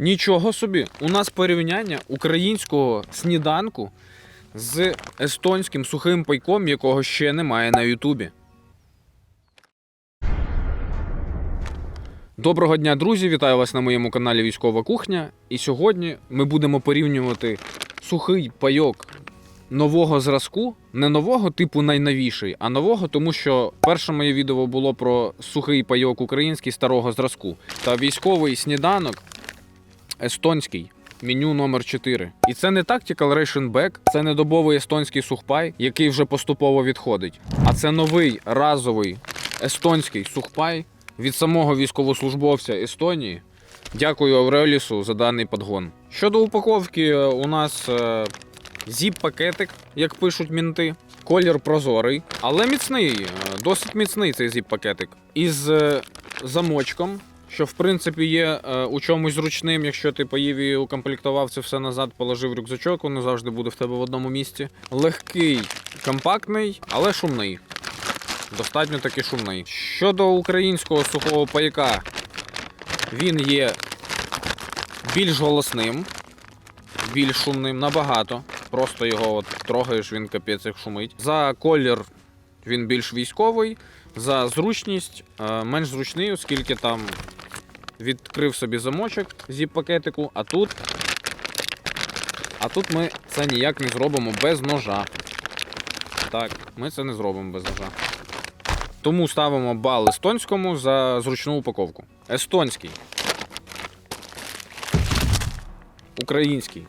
Нічого собі. У нас порівняння українського сніданку з естонським сухим пайком, якого ще немає на Ютубі. Доброго дня, друзі! Вітаю вас на моєму каналі Військова Кухня. І сьогодні ми будемо порівнювати сухий пайок нового зразку, не нового типу найновіший, а нового, тому що перше моє відео було про сухий пайок український старого зразку та військовий сніданок естонський. Меню номер 4 І це не Tactical Ration Bag, це не добовий естонський сухпай, який вже поступово відходить. А це новий разовий естонський сухпай від самого військовослужбовця Естонії. Дякую Аврелісу за даний подгон. Щодо упаковки, е, у нас е, зіп-пакетик, як пишуть мінти. Колір прозорий, але міцний, е, досить міцний цей зіп-пакетик. Із замочком, що в принципі є е, у чомусь зручним, якщо ти поїв і укомплектував це все назад, положив рюкзачок, воно завжди буде в тебе в одному місці. Легкий, компактний, але шумний. Достатньо таки шумний. Щодо українського сухого пайка, він є більш голосним, більш шумним, набагато. Просто його от трогаєш, він капець як шумить. За колір він більш військовий, за зручність е, менш зручний, оскільки там відкрив собі замочок зіп-пакетику, а тут. А тут ми це ніяк не зробимо без ножа. Так, ми це не зробимо без ножа. Тому ставимо бал естонському за зручну упаковку. Естонський. Український.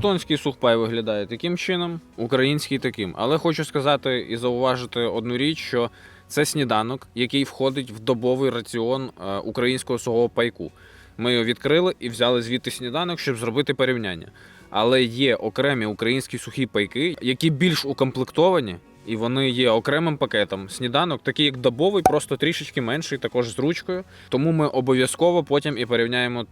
Естонський сухпай виглядає таким чином, український таким. Але хочу сказати і зауважити одну річ, що це сніданок, який входить в добовий раціон е, українського сухого пайку. Ми його відкрили і взяли звідти сніданок, щоб зробити порівняння. Але є окремі українські сухі пайки, які більш укомплектовані, і вони є окремим пакетом. Сніданок, такий як добовий, просто трішечки менший, також з ручкою. Тому ми обов'язково потім і порівняємо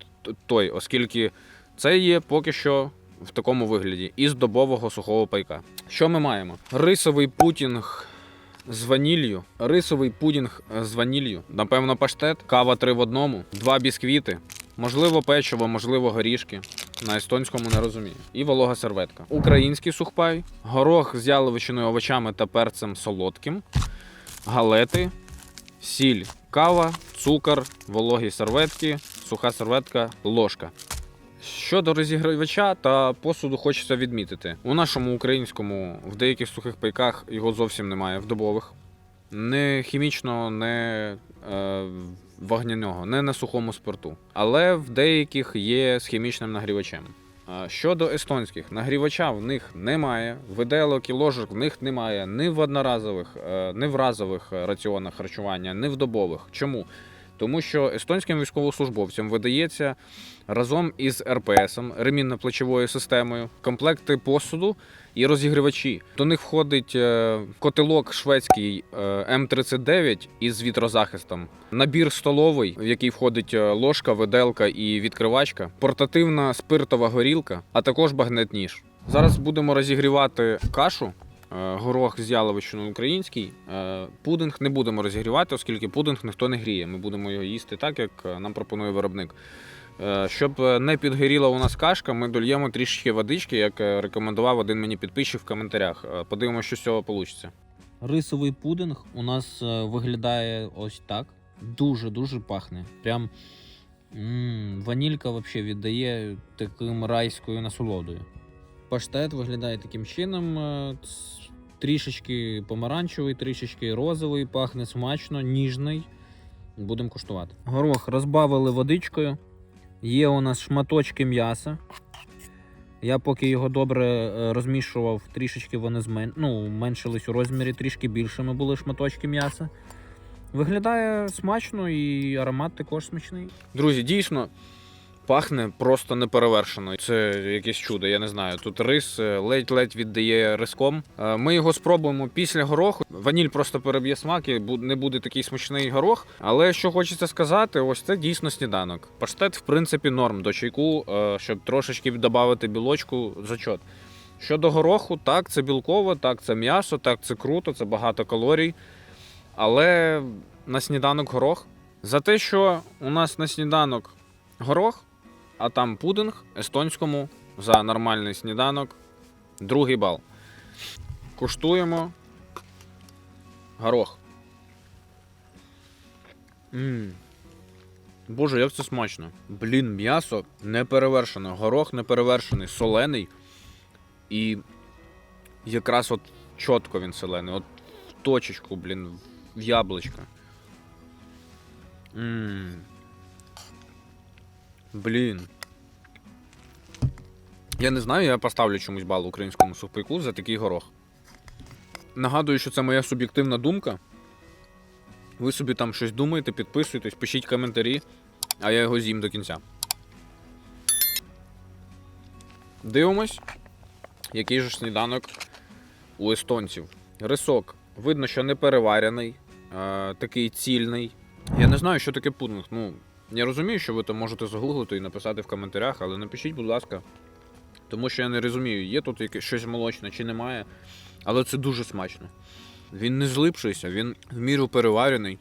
той, оскільки це є поки що в такому вигляді із добового сухого пайка. Що ми маємо? Рисовий путінг з ваніллю, рисовий пудінг з ваніллю, напевно, паштет, кава три в одному, два бісквіти, можливо, печиво, можливо, горішки. На естонському не розумію. І волога серветка. Український сухпай, горох з яловичиною, овочами та перцем солодким, галети, сіль, кава, цукор, вологі серветки, суха серветка, ложка. Щодо розігрівача та посуду хочеться відмітити. У нашому українському в деяких сухих пайках його зовсім немає в добових. Не хімічного, не е, вогняного, не на сухому спирту. Але в деяких є з хімічним нагрівачем. Щодо естонських, нагрівача в них немає, виделок і ложок в них немає ні в одноразових, е, ні в разових раціонах харчування, ні в добових. Чому? Тому що естонським військовослужбовцям видається разом із РПСом, ремінно-плечовою системою, комплекти посуду і розігрівачі. До них входить е, котелок шведський е, М39 із вітрозахистом, набір столовий, в який входить е, ложка, виделка і відкривачка, портативна спиртова горілка, а також багнет-ніж. Зараз будемо розігрівати кашу. Е, Горох з яловичиною український. Е, Пудинг не будемо розігрівати, оскільки пудинг ніхто не гріє. Ми будемо його їсти так, як нам пропонує виробник. Е, Щоб не підгоріла у нас кашка, ми дольємо трішки водички, як рекомендував один мені підписчик в коментарях. Подивимося, що з цього вийде. Рисовий пудинг у нас виглядає ось так. Дуже-дуже пахне. Прям м, ванілька взагалі віддає таким райською насолодою. Паштет виглядає таким чином. е, Трішечки помаранчевий, трішечки розовий, пахне смачно, ніжний. Будемо куштувати. Горох розбавили водичкою. Є у нас шматочки м'яса. Я поки його добре е, розмішував, трішечки вони змен... ну, меншились у розмірі, трішки більшими були шматочки м'яса. Виглядає смачно і аромат також смачний. Друзі, дійсно пахне просто неперевершено. Це якесь чудо, я не знаю. Тут рис е, ледь-ледь віддає риском. Е, Ми його спробуємо після гороху. Ваніль просто переб'є смак і не буде такий смачний горох. Але що хочеться сказати, ось це дійсно сніданок. Паштет, в принципі, норм до чайку, е, щоб трошечки додати білочку зачот. Щодо гороху, так, це білково, так, це м'ясо, так, це круто, це багато калорій. Але на сніданок горох. За те, що у нас на сніданок горох, а там пудинг естонському за нормальний сніданок. Другий бал. Куштуємо горох. Мм. Боже, як це смачно. Блін, м'ясо не перевершене, горох не перевершений, солений. І якраз от чітко він солений. От в точечку, блін, в яблучко. Мм. Блін. Я не знаю, я поставлю чомусь бал українському сухпайку за такий горох. Нагадую, що це моя суб'єктивна думка. Ви собі там щось думаєте, підписуйтесь, пишіть коментарі, а я його з'їм до кінця. Дивимось, який же сніданок у естонців. Рисок. Видно, що не переварений, е, такий цільний. Я не знаю, що таке пудинг. Ну, я розумію, що ви то можете загуглити і написати в коментарях, але напишіть, будь ласка. Тому що я не розумію, є тут щось молочне чи немає. Але це дуже смачно. Він не злипшийся, він в міру переварений.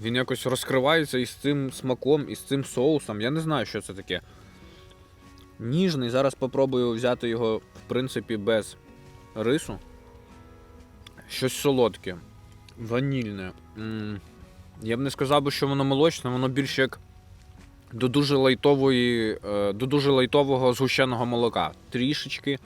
Він якось розкривається із цим смаком, із цим соусом. Я не знаю, що це таке. Ніжний. Зараз попробую взяти його, в принципі, без рису. Щось солодке, ванільне. М, Я б не сказав що воно молочне, воно більше як до дуже лайтової, е, до дуже лайтового згущеного молока. Трішечки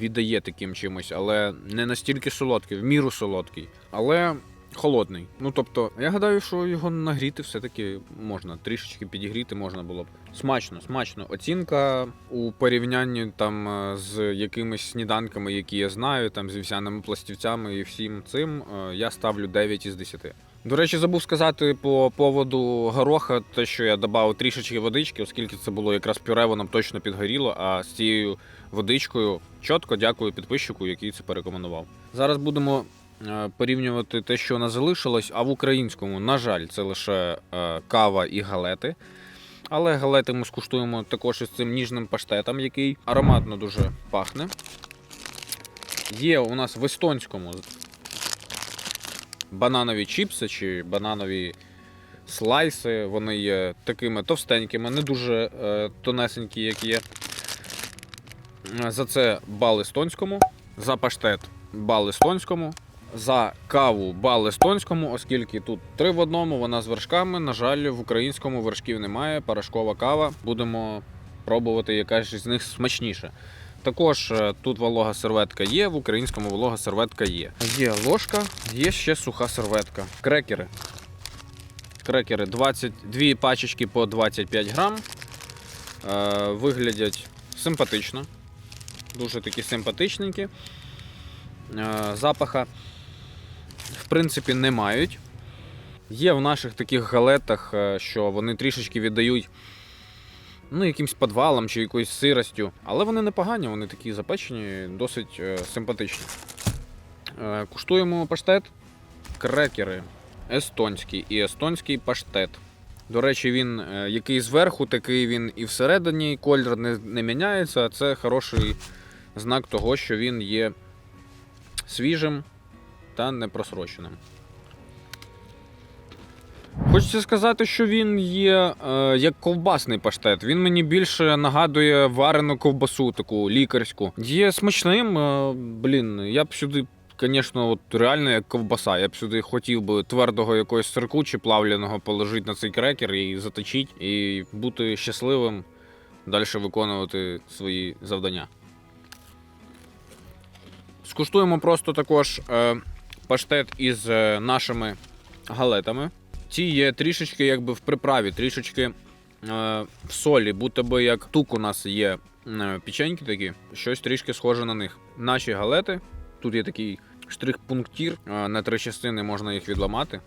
віддає таким чимось, але не настільки солодкий, в міру солодкий, але холодний. Ну тобто, я гадаю, що його нагріти все-таки можна. Трішечки підігріти можна було б. Смачно, смачно. Оцінка у порівнянні там е, з якимись сніданками, які я знаю, там з вівсяними пластівцями і всім цим, е, я ставлю 9 із 10. До речі, забув сказати по поводу гороха, те, що я додав трішечки водички, оскільки це було якраз пюре, воно точно підгоріло. А з цією водичкою чітко дякую підписчику, який це порекомендував. Зараз будемо е, порівнювати те, що у нас залишилось, а в українському, на жаль, це лише е, кава і галети. Але галети ми скуштуємо також із цим ніжним паштетом, який ароматно дуже пахне. Є у нас в естонському бананові чіпси чи бананові слайси. Вони є такими товстенькими, не дуже е, тонесенькі, як є. За це бал естонському, за паштет бал естонському, за каву бал естонському, оскільки тут три в одному, вона з вершками. На жаль, в українському вершків немає, порошкова кава. Будемо пробувати, яка ж з них смачніша. Також е, тут волога серветка є, в українському волога серветка є. Є ложка, є ще суха серветка. Крекери. Крекери 20, дві пачечки по 25 грам. Е, виглядять симпатично. Дуже такі симпатичненькі. Е, запаха, в принципі, не мають. Є в наших таких галетах, що вони трішечки віддають ну, якимсь підвалом чи якоюсь сиростю. Але вони непогані, вони такі запечені, досить е, симпатичні. Е, куштуємо паштет. Крекери. Естонський і естонський паштет. До речі, він е, який зверху, такий він і всередині колір не, не міняється. Це хороший знак того, що він є свіжим та непросроченим. Хочеться сказати, що він є е, як ковбасний паштет. Він мені більше нагадує варену ковбасу, таку лікарську. Є смачним. Е, блін, я б сюди, звісно, от реально як ковбаса. Я б сюди хотів би твердого якогось сирку чи плавленого положити на цей крекер і заточити, і бути щасливим, далі виконувати свої завдання. Скуштуємо просто також е, паштет із е, нашими галетами. Ці є трішечки якби в приправі, трішечки е, в солі, будто би як тук у нас є е, печеньки такі, щось трішки схоже на них. Наші галети. Тут є такий штрих-пунктір, е, на три частини можна їх відламати.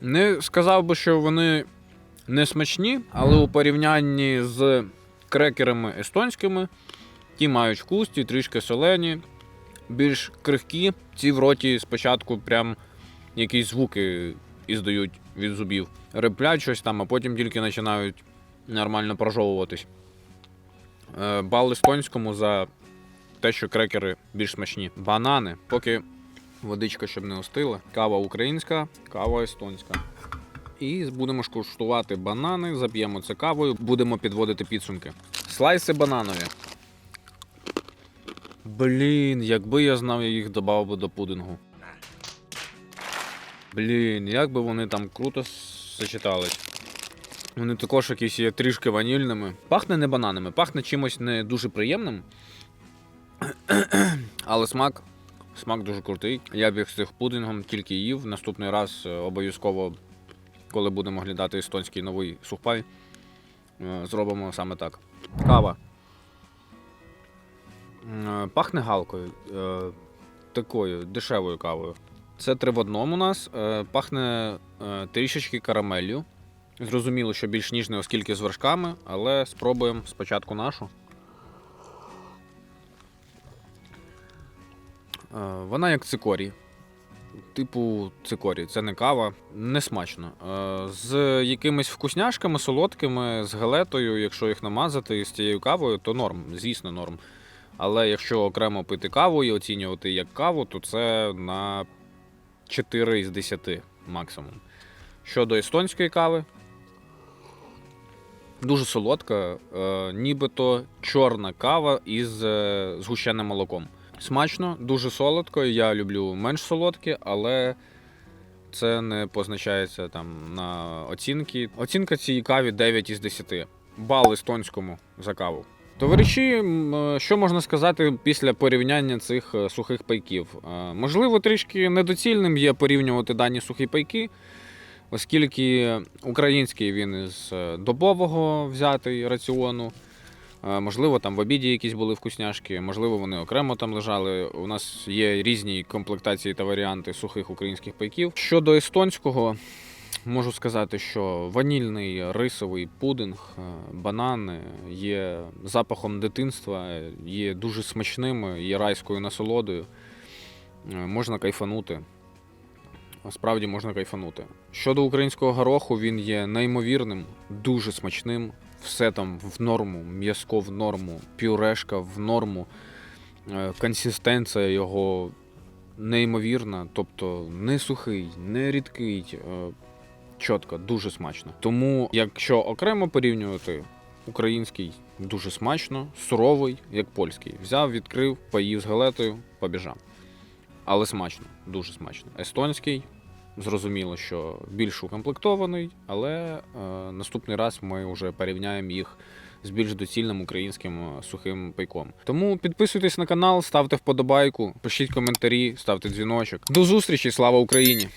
Не сказав би, що вони не смачні, але у порівнянні з крекерами естонськими, ті мають вкус, ті трішки солені, більш крихкі. Ці в роті спочатку прям якісь звуки іздають від зубів. Реплять щось там, а потім тільки починають нормально прожовуватись. Е, Бал естонському за те, що крекери більш смачні. Банани, поки водичка щоб не остила. Кава українська, кава естонська. І будемо ж банани, зап'ємо це кавою, будемо підводити підсумки. Слайси бананові. Блін, якби я знав, я їх додав би до пудингу. Блін, як би вони там круто сочетались. Вони також якісь є трішки ванільними. Пахне не бананами, пахне чимось не дуже приємним. Але смак, смак дуже крутий. Я б їх з цих пудингом тільки їв. Наступний раз е, обов'язково, коли будемо глядати естонський новий сухпай, е, зробимо саме так. Кава. Е, Пахне галкою. е, Такою дешевою кавою. Це три в одному у нас. Е, Пахне трішечки карамеллю. Зрозуміло, що більш ніжне, оскільки з вершками, але спробуємо спочатку нашу. Вона як цикорій. Типу цикорій, це не кава, не смачно. З якимись вкусняшками, солодкими, з галетою, якщо їх намазати з цією кавою, то норм, звісно, норм. Але якщо окремо пити каву і оцінювати як каву, то це на 4 із 10 максимум. Щодо естонської кави, дуже солодка, е, нібито чорна кава із е, згущеним молоком. Смачно, дуже солодко. Я люблю менш солодке, але це не позначається там на оцінки. Оцінка цій каві 9 із 10. Бал естонському за каву. Товариші, е, що можна сказати після порівняння цих е, сухих пайків? Е, Можливо, трішки недоцільним є порівнювати дані сухі пайки, оскільки український він із добового взятий раціону. Можливо, там в обіді якісь були вкусняшки, можливо, вони окремо там лежали. У нас є різні комплектації та варіанти сухих українських пайків. Щодо естонського, можу сказати, що ванільний рисовий пудинг, е, банани є запахом дитинства, є дуже смачними, є райською насолодою. Е, Можна кайфанути. Справді можна кайфанути. Щодо українського гороху, він є неймовірним, дуже смачним. Все там в норму, м'язко в норму, пюрешка в норму, Е, консистенція його неймовірна, тобто не сухий, не рідкий, чітко, дуже смачно. Тому, якщо окремо порівнювати, український дуже смачно, суровий, як польський. Взяв, відкрив, поїв з галетою, побіжав. Але смачно, дуже смачно. Естонський, зрозуміло, що більш укомплектований, але е, наступний раз ми вже порівняємо їх з більш доцільним українським е, сухим пайком. Тому підписуйтесь на канал, ставте вподобайку, пишіть коментарі, ставте дзвіночок. До зустрічі, слава Україні!